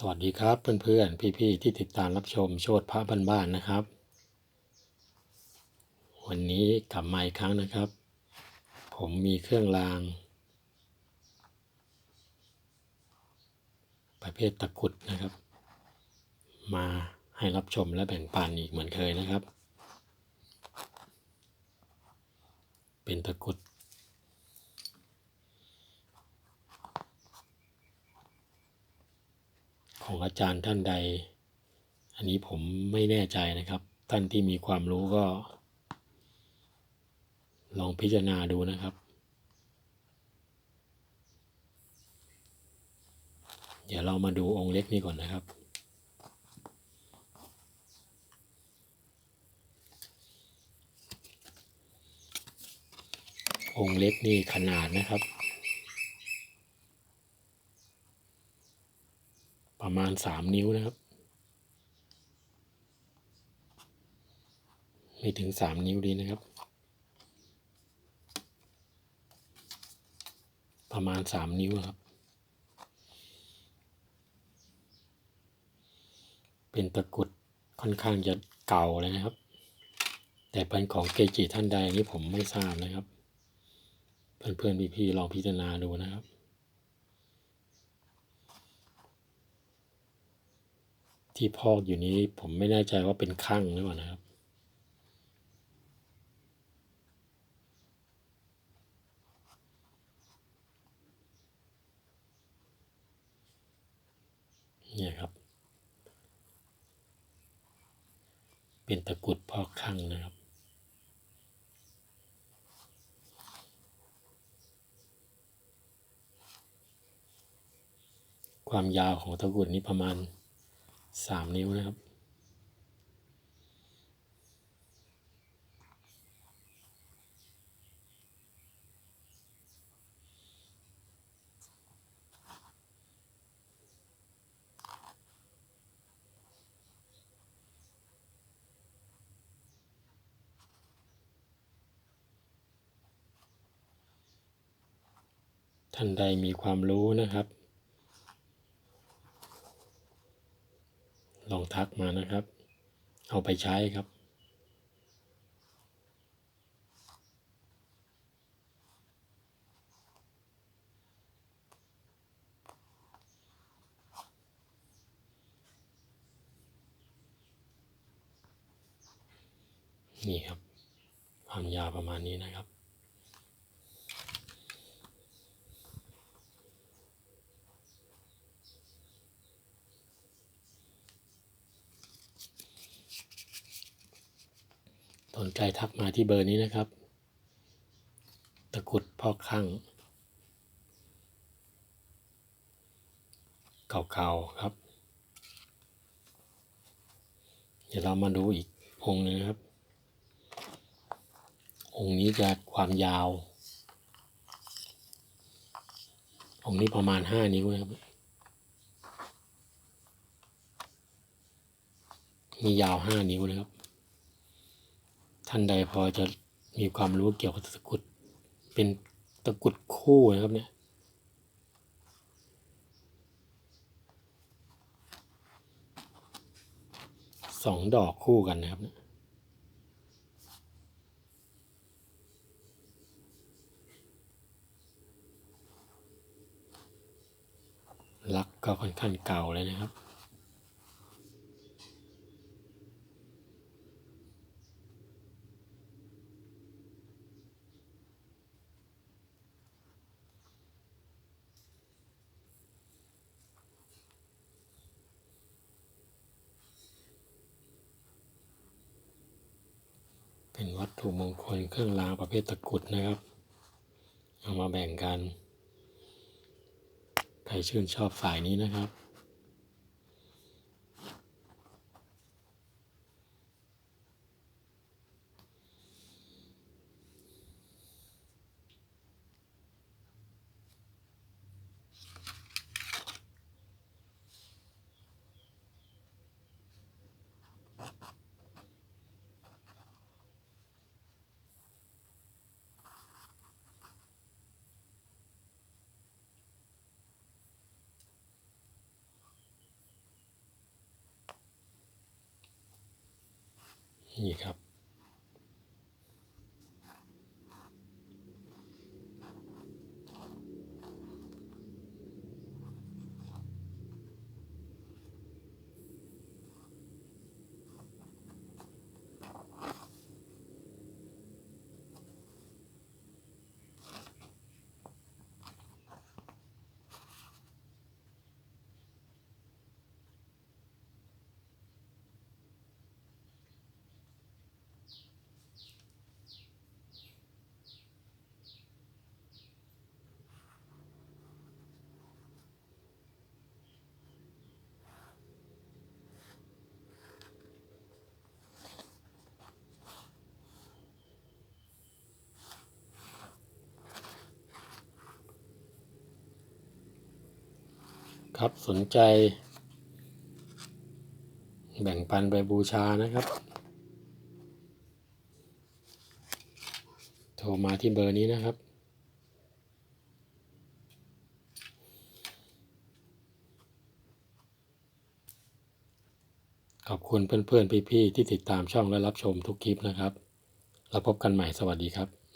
สวัสดีครับเพื่อนๆ พี่ๆ ที่ติดตามรับชมโชดพระบ้านๆนะครับ วันนี้กลับมาอีกครั้งนะครับ ผมมีเครื่องราง ประเภทตะกุดนะครับ มาให้รับชมและแบ่งปันอีกเหมือนเคยนะครับ เป็นตะกุด ของอาจารย์ท่านใด อันนี้ผมไม่แน่ใจนะครับ ท่านที่มีความรู้ก็ ลองพิจารณาดูนะครับ เดี๋ยวเรามาดูองค์เล็กนี้ก่อนนะครับองค์เล็กนี่ขนาดนะครับ ประมาณสามนิ้วนะครับ ไม่ถึงสามนิ้วดีนะครับ ประมาณสามนิ้วครับ เป็นตะกรุดค่อนข้างจะเก่าเลยนะครับ แต่เป็นของเกจิท่านใดนี่ผมไม่ทราบนะครับ เพื่อนๆพี่ๆลองพิจารณาดูนะครับ ที่พอกอยู่นี้ ผมไม่แน่ใจว่าเป็นข้างหรือเปล่านะครับ เนี่ยครับ เป็นตะกุดพอกข้างนะครับความยาวของตะกุดนี้ประมาณ สามนิ้วนะครับ ท่านใดมีความรู้นะครับ ล องทักมานะครับ เอาไปใช้ครับ นี่ครับ ความยาวประมาณนี้นะครับ สนใจทักมาที่เบอร์นี้นะครับ ตะกุดพ่อข้างเก่าๆครับ เดี๋ยวเรามาดูอีกองค์นึงครับ องค์นี้จะความยาว องค์นี้ประมาณห้านิ้วนะครับมียาวห้านิ้วนะครับ ท่านใดพอจะมีความรู้เกี่ยวกับตะกุด เป็นตะกุดคู่นะครับเนี่ยสองดอกคู่กันนะครับเนี่ยลักก็ค่อนข้างเก่าเลยนะครับ เป็นวัตถุมงคลเครื่องรางประเภทตะกรุดนะครับ เอามาแบ่งกัน ใครชื่นชอบฝ่ายนี้นะครับ นี่ครับ ครับสนใจ แบ่งปันไปบูชานะครับ โทรมาที่เบอร์นี้นะครับ ขอบคุณเพื่อนๆ พี่ๆ ที่ติดตามช่องและรับชมทุกคลิปนะครับ แล้วพบกันใหม่สวัสดีครับ